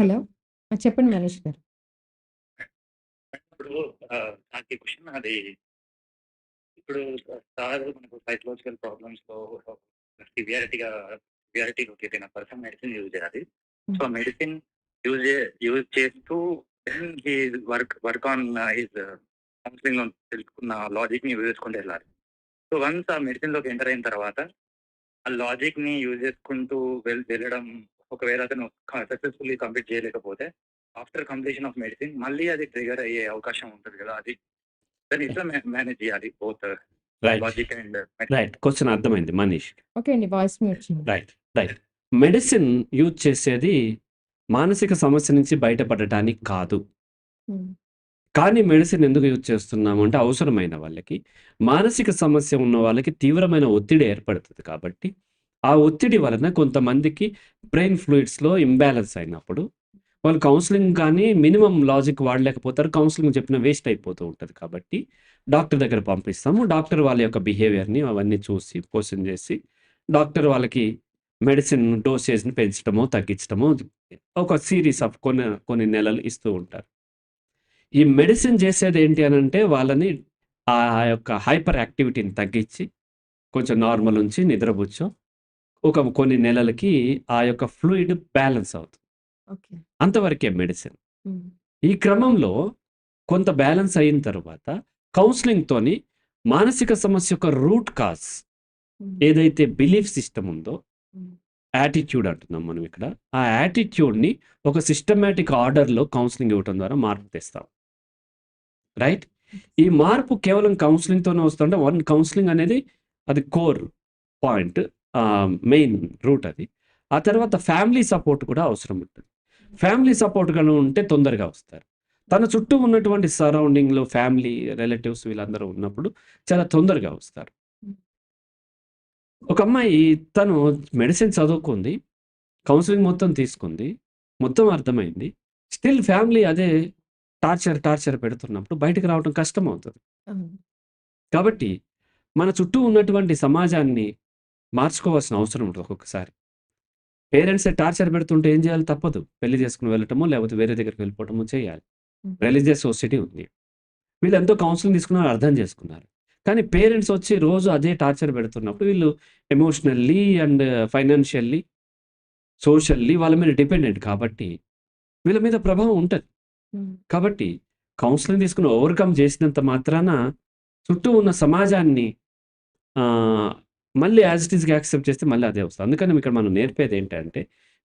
Hello. చెప్పండి మనీష్ గారు. ఇప్పుడు నాకు క్వెషన్ అది ఇప్పుడు సార్ మనకు సైకలాజికల్ ప్రాబ్లమ్స్‌లో సివియారిటీగా సివియారిటీలోకి ఏదైనా పర్సన్ మెడిసిన్ యూజ్ చేయాలి. సో. మెడిసిన్ యూజ్ యూజ్ చేస్తూ then he work work on his కౌన్సెలింగ్‌లో తెలుసుకున్న లాజిక్‌ని యూజ్ చేసుకుంటూ వెళ్ళాలి. సో, వన్స్ ఆ మెడిసిన్‌లోకి ఎంటర్ అయిన తర్వాత ఆ లాజిక్‌ని యూజ్ చేసుకుంటూ వెళ్ళడం ఒకవేళ అతను సక్సెస్‌ఫుల్లీ కంప్లీట్ చేయలేకపోతే ఆఫ్టర్ కంప్లీషన్ ఆఫ్ మెడిసిన్ మళ్ళీ అది ట్రిగ్గర్ అయ్యే అవకాశం ఉంటది కదా! అది దాన్ని ఎట్లా మే మేనేజ్ చేయాలి both. Logic and right. Question అర్థమైంది మనీష్. ఓకే అండి. Voice. Right. Right. Medicine use చేసేది మానసిక సమస్య నుంచి బయటపడటానికి కాదు. హ్మ్. కానీ మెడిసిన్ ఎందుకు యూజ్ చేస్తున్నాము అంటే అవసరమైన వాళ్ళకి. మానసిక సమస్య ఉన్న వాళ్ళకి తీవ్రమైన ఒత్తిడి ఏర్పడుతది కాబట్టి, ఆ ఒత్తిడి వలన కొంతమందికి బ్రెయిన్ ఫ్లూయిడ్స్‌లో ఇంబ్యాలెన్స్ అయినప్పుడు వాళ్ళు కౌన్సిలింగ్ కానీ మినిమమ్ లాజిక్ వాడలేకపోతారు. కౌన్సిలింగ్ చెప్పిన వేస్ట్ అయిపోతూ ఉంటుంది కాబట్టి, డాక్టర్ దగ్గర పంపిస్తాము. డాక్టర్ వాళ్ళ యొక్క బిహేవియర్‌ని అవన్నీ చూసి, క్వెషన్ చేసి, డాక్టర్ వాళ్ళకి మెడిసిన్ డోసేజ్‌ని పెంచడమో, తగ్గించడమో ఒక సిరీస్ ఆఫ్ కొన్ని కొన్ని నెలలు ఇస్తూ ఉంటారు. ఈ మెడిసిన్ చేసేది ఏంటి అని అంటే వాళ్ళని ఆ యొక్క హైపర్ యాక్టివిటీని తగ్గించి, కొంచెం నార్మల్ ఉంచి నిద్రపుచ్చో, ఒక కొన్ని నెలలకి ఆ యొక్క ఫ్లూయిడ్ బ్యాలెన్స్ అవుతుంది. అంతవరకే మెడిసిన్. ఈ క్రమంలో కొంత బ్యాలెన్స్ అయిన తర్వాత కౌన్సెలింగ్‌తోని మానసిక సమస్య యొక్క రూట్ కాజ్. ఏదైతే బిలీఫ్ సిస్టమ్ ఉందో. యాటిట్యూడ్ అంటున్నాం మనం ఇక్కడ. ఆ యాటిట్యూడ్‌ని ఒక సిస్టమాటిక్ ఆర్డర్‌లో కౌన్సెలింగ్ ఇవ్వటం ద్వారా మార్పు తెస్తాం. రైట్? ఈ మార్పు కేవలం కౌన్సెలింగ్‌తోనే వస్తుందంటే వన్ కౌన్సెలింగ్ అనేది అది కోర్ పాయింట్. మెయిన్ రూట్ అది. ఆ తర్వాత ఫ్యామిలీ సపోర్ట్ కూడా అవసరం ఉంటది. ఫ్యామిలీ సపోర్ట్ గాని ఉంటే తొందరగా వస్తారు. తన చుట్టూ ఉన్నటువంటి సరౌండింగ్‌లో ఫ్యామిలీ, రిలేటివ్స్ వీళ్ళందరూ ఉన్నప్పుడు చాలా తొందరగా వస్తారు. ఒక అమ్మాయి తను మెడిసిన్ చదువుకుంది. కౌన్సెలింగ్ మొత్తం తీసుకుంది. మొత్తం అర్థమైంది. స్టిల్ ఫ్యామిలీ అదే టార్చర్, టార్చర్ పెడుతున్నప్పుడు బయటికి రావడం కష్టమవుతది. అవును. కాబట్టి మన చుట్టూ ఉన్నటువంటి సమాజాన్ని మార్చుకోవాల్సిన అవసరం ఉంటది ఒక్కొక్కసారి. పేరెంట్సే టార్చర్ పెడుతుంటే ఏం చేయాలి? తప్పదు. పెళ్ళి చేసుకొని వెళ్ళటమో, లేకపోతే వేరే దగ్గరికి వెళ్ళిపోవటమో చేయాలి. రిలీజియస్ సొసైటీ ఉంది. వీళ్ళు ఎంతో కౌన్సెలింగ్ తీసుకున్నారు, అర్థం చేసుకున్నారు. కానీ పేరెంట్స్ వచ్చి రోజు అదే టార్చర్ పెడుతున్నప్పుడు వీళ్ళు ఎమోషనల్లీ అండ్ ఫైనాన్షియల్లీ, సోషల్లీ వాళ్ళ మీద డిపెండెంట్ కాబట్టి, వీళ్ళ మీద ప్రభావం ఉంటది. కాబట్టి కౌన్సెలింగ్ తీసుకొని ఓవర్‌కమ్ చేసినంత మాత్రాన చుట్టూ ఉన్న సమాజాన్ని మళ్ళీ యాజ్ ఇట్ ఈస్‌గా యాక్సెప్ట్ చేస్తే మళ్ళీ అదే వస్తది. అందుకని ఇక్కడ మనం నేర్పేది ఏంటంటే,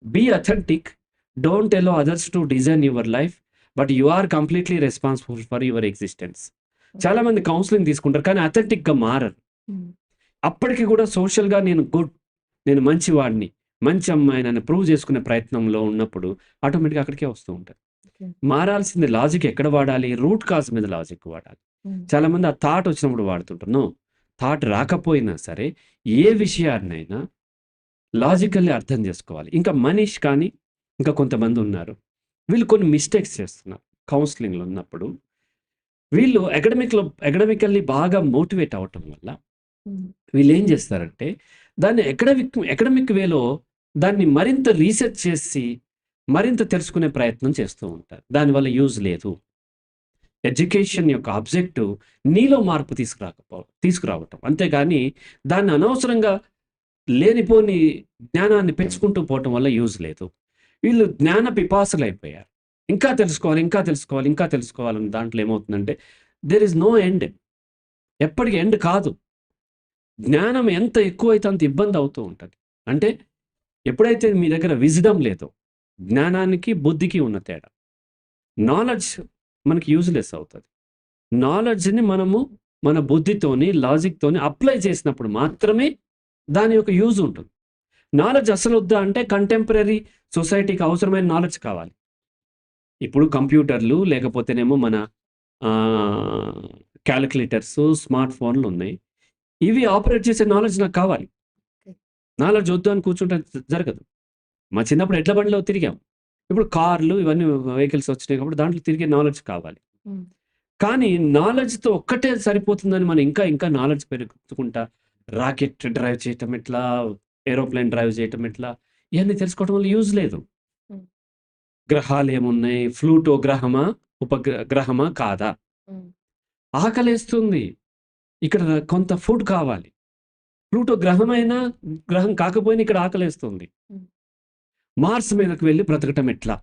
be authentic. Don't allow others to design your life. But you are completely responsible for your existence. చాలా మంది కౌన్సెలింగ్ తీసుకుంటారు. కానీ అథెంటిక్‌గా మారరు. హ్మ్. అప్పటికి కూడా సోషల్‌గా నేను గుడ్. నేను మంచివాడిని. మంచి అమ్మాయినని ప్రూవ్ చేసుకునే ప్రయత్నంలో ఉన్నప్పుడు ఆటోమేటిక్‌గా అక్కడికే వస్తూ ఉంటారు. మారాల్సింది లాజిక్ ఎక్కడ వాడాలి? రూట్ కాజ్ మీద లాజిక్ వాడాలి. హ్మ్. చాలామంది ఆ థాట్ వచ్చినప్పుడు వాడుతుంటారు. థాట్ రాకపోయినా సరే ఏ విషయాన్నైనా లాజికల్లీ అర్థం చేసుకోవాలి. ఇంకా మనీష్ కానీ, ఇంకా కొంతమంది ఉన్నారు. వీళ్ళు కొన్ని మిస్టేక్స్ చేస్తున్నారు. కౌన్సెలింగ్‌లో ఉన్నప్పుడు. వీళ్ళు అకాడమిక్‌లో అకాడమికల్లీ బాగా మోటివేట్ అవ్వటం వల్ల. వీళ్ళేం చేస్తారంటే, దాన్ని అకాడమిక్ అకాడమిక్ వేలో దాన్ని మరింత రీసెర్చ్ చేసి, మరింత తెలుసుకునే ప్రయత్నం చేస్తూ ఉంటారు. దానివల్ల యూజ్ లేదు. ఎడ్యుకేషన్ యొక్క ఆబ్జెక్టివ్ నీలో మార్పు తీసుకురాకపో తీసుకురావటం. అంతేగాని దాన్ని అనవసరంగా లేనిపోని జ్ఞానాన్ని పెంచుకుంటూ పోవటం వల్ల యూజ్ లేదు. వీళ్ళు జ్ఞాన అయిపోయారు ఇంకా తెలుసుకోవాలి, ఇంకా తెలుసుకోవాలి, ఇంకా తెలుసుకోవాలని దాంట్లో ఏమవుతుందంటే దెర్ ఇస్ నో ఎండ్. ఎప్పటికి ఎండ్ కాదు. జ్ఞానం ఎంత ఎక్కువైతే అంత ఇబ్బంది అవుతూ ఉంటుంది అంటే ఎప్పుడైతే మీ దగ్గర విజిడం లేదో, జ్ఞానానికి, బుద్ధికి ఉన్న తేడా. నాలెడ్జ్ మనకి యూజ్‌లెస్ అవుతది. నాలెడ్జ్‌ని మనము మన బుద్ధితోని, లాజిక్‌తోని అప్లై చేసినప్పుడు మాత్రమే దాని యొక్క యూజ్ ఉంటుంది. నాలెడ్జ్ అసలు వద్దా అంటే కంటెంపరరీ సొసైటీకి అవసరమైన నాలెడ్జ్ కావాలి. ఇప్పుడు కంప్యూటర్లు లేకపోతేనేమో మన ఆహ్, కాలిక్యులేటర్స్, స్మార్ట్ ఫోన్‌లు ఉన్నాయి. ఇవి ఆపరేట్ చేసే నాలెడ్జ్ నాకు కావాలి. నాలెడ్జ్ వద్దు అని కూర్చుంటే జరగదు. మా చిన్నప్పుడు ఎడ్ల బండిలో తిరిగాం. ఇప్పుడు కార్లు ఇవన్నీ వెహికల్స్ వచ్చినాయి కాబట్టి దాంట్లో తిరిగే నాలెడ్జ్ కావాలి. కానీ నాలెడ్జ్‌తో ఒక్కటే సరిపోతుందని మనం ఇంకా ఇంకా నాలెడ్జ్ పెరుగుకుంటా రాకెట్ డ్రైవ్ చేయటం ఎట్లా? ఏరోప్లేన్ డ్రైవ్ చేయటం ఎట్లా? ఇయన్నీ తెలుసుకోవడం వల్ల యూజ్ లేదు. గ్రహాలు ఏమున్నాయి ఫ్లూటో గ్రహమా ఉపగ్ర గ్రహమా కాదా ఆకలేస్తుంది ఇక్కడ కొంత ఫుడ్ కావాలి ప్లూటో గ్రహమైనా గ్రహం కాకపోయినా ఇక్కడ ఆకలేస్తుంది. మార్స్ మీదకు వెళ్ళి బ్రతకటం ఎట్లా.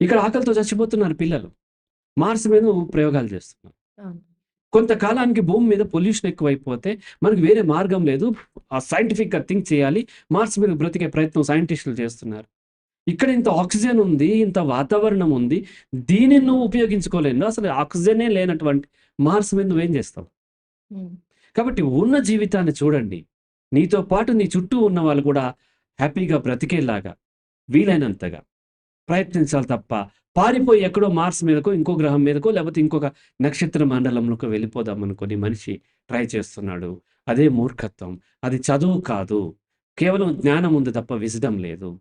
ఇక్కడ ఆకలితో చచ్చిపోతున్నారు పిల్లలు. మార్స్ మీద ప్రయోగాలు చేస్తున్నారు కొంతకాలానికి భూమి మీద పొల్యూషన్ ఎక్కువైపోతే మనకు వేరే మార్గం లేదు. ఆ సైంటిఫిక్గా థింక్ చేయాలి. మార్స్ మీద బ్రతికే ప్రయత్నం సైంటిస్టులు చేస్తున్నారు. ఇక్కడ ఇంత ఆక్సిజన్ ఉంది ఇంత వాతావరణం ఉంది. దీనిని నువ్వు ఉపయోగించుకోలేను. అసలు ఆక్సిజనే లేనటువంటి మార్స్ మీద నువ్వేం చేస్తావు? కాబట్టి ఉన్న జీవితాన్ని చూడండి. నీతో పాటు నీ చుట్టూ ఉన్న వాళ్ళు కూడా హ్యాపీగా బ్రతికేలాగా వీలైనంతగా ప్రయత్నించాలి తప్ప పారిపోయి ఎక్కడో మార్స్ మీదకో ఇంకో గ్రహం మీదకో లేకపోతే ఇంకొక నక్షత్ర మండలంలోకి వెళ్ళిపోదాం అనుకొని మనిషి ట్రై చేస్తున్నాడు. అదే మూర్ఖత్వం. అది చదువు కాదు. కేవలం జ్ఞానం ఉంది తప్ప విజడం లేదు.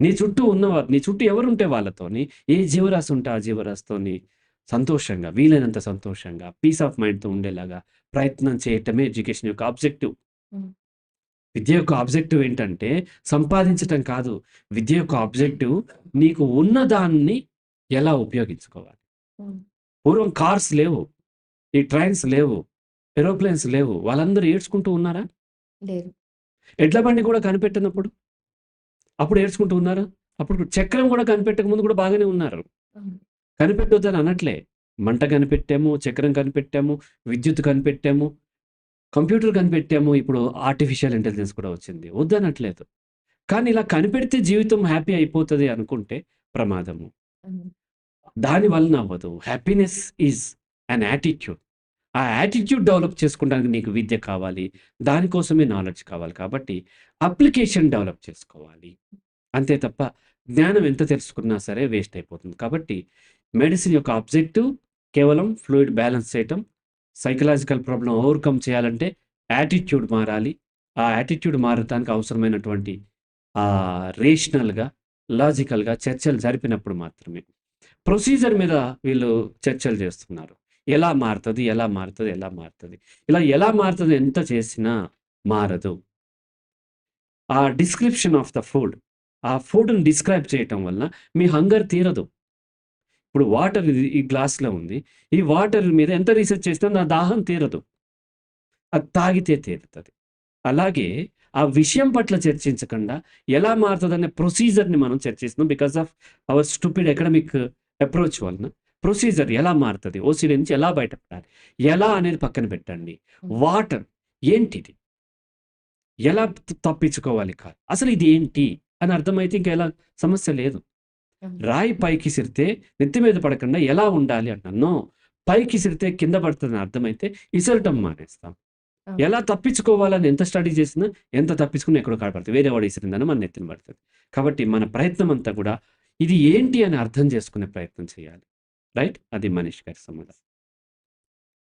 నీ చుట్టూ ఉన్నవారు నీ చుట్టూ ఎవరుంటే వాళ్ళతోని? ఏ జీవరాశి ఉంటే ఆ జీవరాశితోని? సంతోషంగా వీలైనంత సంతోషంగా పీస్ ఆఫ్ మైండ్తో ఉండేలాగా ప్రయత్నం చేయటమే ఎడ్యుకేషన్ యొక్క ఆబ్జెక్టివ్. విద్య యొక్క ఆబ్జెక్టివ్ ఏంటంటే సంపాదించటం కాదు. విద్య యొక్క ఆబ్జెక్టివ్ నీకు ఉన్న దాన్ని ఎలా ఉపయోగించుకోవాలి? పూర్వం కార్స్ లేవు. ఈ ట్రైన్స్ లేవు. ఏరోప్లేన్స్ లేవు. వాళ్ళందరూ ఏడ్చుకుంటూ ఉన్నారా? లేరు. ఎడ్ల బండి కూడా కనిపెట్టినప్పుడు? అప్పుడు ఏడ్చుకుంటూ ఉన్నారా? అప్పుడు చక్రం కూడా కనిపెట్టక ముందు కూడా బాగానే ఉన్నారు. కనిపెట్టొద్దని అనట్లే. మంట కనిపెట్టాము చక్రం కనిపెట్టాము విద్యుత్ కనిపెట్టాము. కంప్యూటర్ కనిపెట్టాము ఇప్పుడు ఆర్టిఫిషియల్ ఇంటెలిజెన్స్ కూడా వచ్చింది. వద్దనట్లేదు. కానీ ఇలా కనిపెడితే జీవితం హ్యాపీ అయిపోతుంది అనుకుంటే ప్రమాదము. దాని వలన అవ్వదు హ్యాపీనెస్ ఈజ్ అన్ యాటిట్యూడ్ ఆ యాటిట్యూడ్ డెవలప్ చేసుకోవడానికి నీకు విద్య కావాలి. దానికోసమే నాలెడ్జ్ కావాలి కాబట్టి అప్లికేషన్ డెవలప్ చేసుకోవాలి. అంతే తప్ప జ్ఞానం ఎంత తెలుసుకున్నా సరే వేస్ట్ అయిపోతుంది. కాబట్టి మెడిసిన్ యొక్క ఆబ్జెక్టివ్ కేవలం ఫ్లూయిడ్ బ్యాలెన్స్ చేయటం సైకలాజికల్ ప్రాబ్లం ఓవర్కమ్ చేయాలంటే యాటిట్యూడ్ మారాలి. ఆ యాటిట్యూడ్ మారటానికి అవసరమైనటువంటి ఆ రేషనల్గా లాజికల్గా చర్చలు జరిపినప్పుడు మాత్రమే. ప్రొసీజర్ మీద వీళ్ళు చర్చలు చేస్తున్నారు. ఎలా మారుతుంది ఎలా మారుతుంది ఎలా మారుతుంది. ఇలా ఎలా మారుతుంది ఎంత చేసినా మారదు. ఆ డిస్క్రిప్షన్ ఆఫ్ ద ఫుడ్ ఆ ఫుడ్ని డిస్క్రైబ్ చేయటం వలన మీ హంగర్ తీరదు. ఇప్పుడు వాటర్ ఈ గ్లాస్లో ఉంది. ఈ వాటర్ మీద ఎంత రీసెర్చ్ చేస్తే నా దాహం తీరదు. అది తాగితే తీరుతుంది. అలాగే ఆ విషయం పట్ల చర్చించకుండా ఎలా మారుతుందనే ప్రొసీజర్ని మనం చర్చిస్తున్నాం because of our stupid academic approach వలన. ప్రొసీజర్ ఎలా మారుతుంది? ఓసిడి నుంచి ఎలా బయటపడాలి? ఎలా అనేది పక్కన పెట్టండి. వాటర్ ఏంటిది? ఎలా తప్పించుకోవాలి కాదు. అసలు ఇది ఏంటి? అని అర్థమైతే ఇంకా ఎలా? సమస్య లేదు. రాయి పైకి సిరితే నెత్తి మీద పడకుండా ఎలా ఉండాలి అంటున్నాను పైకి సిరితే కింద పడుతుందని అర్థమైతే ఇసరటం మానేస్తాం. ఎలా తప్పించుకోవాలని ఎంత స్టడీ చేసినా ఎంత తప్పించుకున్నా ఎక్కడో కాడపడుతుంది. వేరే వాడు ఇసిరిందని మన నెత్తిన పడుతుంది. కాబట్టి మన ప్రయత్నం అంతా కూడా ఇది ఏంటి అని అర్థం చేసుకునే ప్రయత్నం చేయాలి. రైట్? అది మనీష్ గారి సమాధానం.